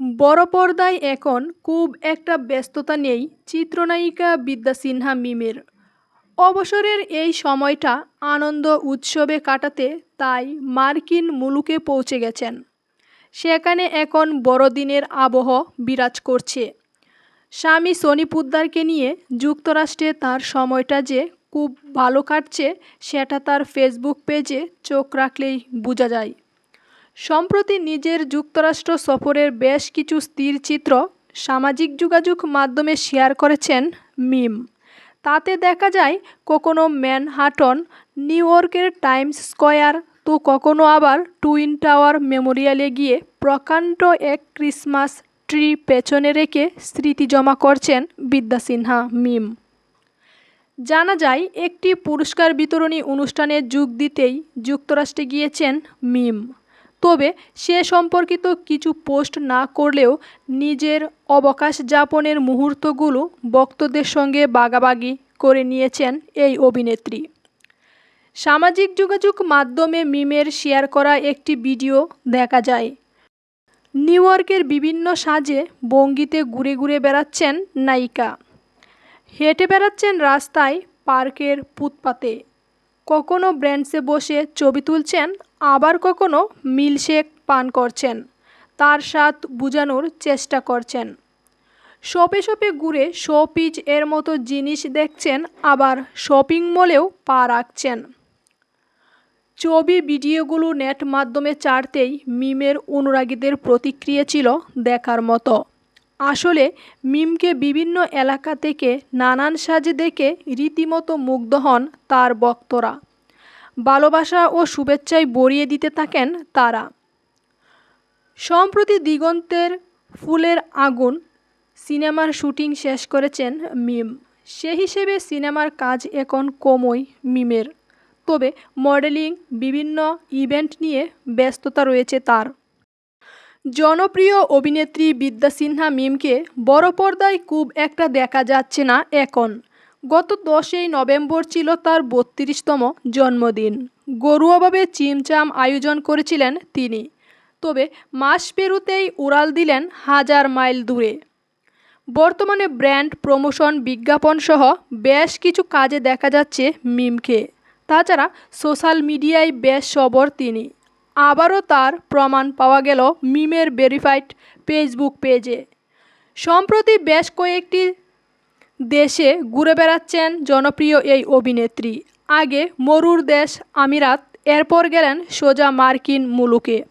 বড় পর্দায় এখন খুব একটা ব্যস্ততা নেই চিত্রনায়িকা বিদ্যা সিনহা মিমের। অবসরের এই সময়টা আনন্দ উৎসবে কাটাতে তাই মার্কিন মুলুকে পৌঁছে গেছেন। সেখানে এখন বড়দিনের আবহ বিরাজ করছে। স্বামী সনি পুদ্দারকে নিয়ে যুক্তরাষ্ট্রে তার সময়টা যে খুব ভালো কাটছে, সেটা তার ফেসবুক পেজে চোখ রাখলেই বোঝা যায়। সম্প্রতি নিজের যুক্তরাষ্ট্র সফরের বেশ কিছু স্থির চিত্র সামাজিক যোগাযোগ মাধ্যমে শেয়ার করেছেন মিম। তাতে দেখা যায়, কখনো ম্যানহাটন, নিউ ইয়র্কের টাইমস স্কয়ার, তো কখনো আবার টুইন টাওয়ার মেমোরিয়ালে গিয়ে প্রকাণ্ড এক ক্রিসমাস ট্রি পেছনে রেখে স্মৃতি জমা করছেন বিদ্যা সিনহা, মিম। জানা যায়, একটি পুরস্কার বিতরণী অনুষ্ঠানে যোগ দিতেই যুক্তরাষ্ট্রে গিয়েছেন মিম। তবে সে সম্পর্কিত কিছু পোস্ট না করলেও নিজের অবকাশ যাপনের মুহূর্তগুলো ভক্তদের সঙ্গে বাগাবাগি করে নিয়েছেন এই অভিনেত্রী। সামাজিক যোগাযোগ মাধ্যমে মিমের শেয়ার করা একটি ভিডিও দেখা যায়। নিউ ইয়র্কের বিভিন্ন সাজে বঙ্গিতে ঘুরে ঘুরে বেড়াচ্ছেন নায়িকা। হেঁটে বেড়াচ্ছেন রাস্তায় পার্কের ফুটপাতে। কখনো ব্র্যান্ডসে বসে ছবি তুলছেন আবার কখনো মিল্কশেক পান করছেন, তার স্বাদ বোঝানোর চেষ্টা করছেন। শপে শপে ঘুরে শোপিজ এর মতো জিনিস দেখছেন, আবার শপিং মলেও পা রাখছেন। ছবি, ভিডিওগুলো নেট মাধ্যমে ছাড়তেই মিমের অনুরাগীদের প্রতিক্রিয়া ছিল দেখার মতো। আসলে মিমকে বিভিন্ন এলাকা থেকে নানান সাজে দেখে রীতিমতো মুগ্ধ হন তার ভক্তরা ভালোবাসা ও শুভেচ্ছায় ভরিয়ে দিতে থাকেন তারা। সম্প্রতি দিগন্তের ফুলের আগুন সিনেমার শুটিং শেষ করেছেন মিম। সে হিসেবে সিনেমার কাজ এখন কমই মিমের। তবে মডেলিং, বিভিন্ন ইভেন্ট নিয়ে ব্যস্ততা রয়েছে তার। জনপ্রিয় অভিনেত্রী বিদ্যা সিনহা মিমকে বড় পর্দায় খুব একটা দেখা যাচ্ছে না এখন। গত দশই নভেম্বর ছিল তার বত্রিশতম জন্মদিন। গরুয়াভাবে চিমচাম আয়োজন করেছিলেন তিনি। তবে মাস পেরুতেই উড়াল দিলেন হাজার মাইল দূরে। বর্তমানে ব্র্যান্ড প্রমোশন বিজ্ঞাপন সহ বেশ কিছু কাজে দেখা যাচ্ছে মিমকে। তাছাড়া সোশ্যাল মিডিয়ায় বেশ সবর তিনি। আবারও তার প্রমাণ পাওয়া গেল মিমের ভেরিফাইড ফেসবুক পেজে। সম্প্রতি বেশ কয়েকটি দেশে ঘুরে বেড়াচ্ছেন জনপ্রিয় এই অভিনেত্রী। আগে মরুর দেশ আমিরাত, এরপর গেলেন সোজা মার্কিন মুলুকে।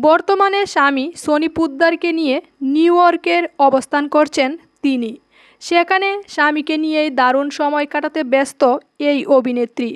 বর্তমানে স্বামী সনি পুদ্দারকে নিয়ে নিউ ইয়র্কের অবস্থান করছেন তিনি। সেখানে স্বামীকে নিয়েই দারুণ সময় কাটাতে ব্যস্ত এই অভিনেত্রী।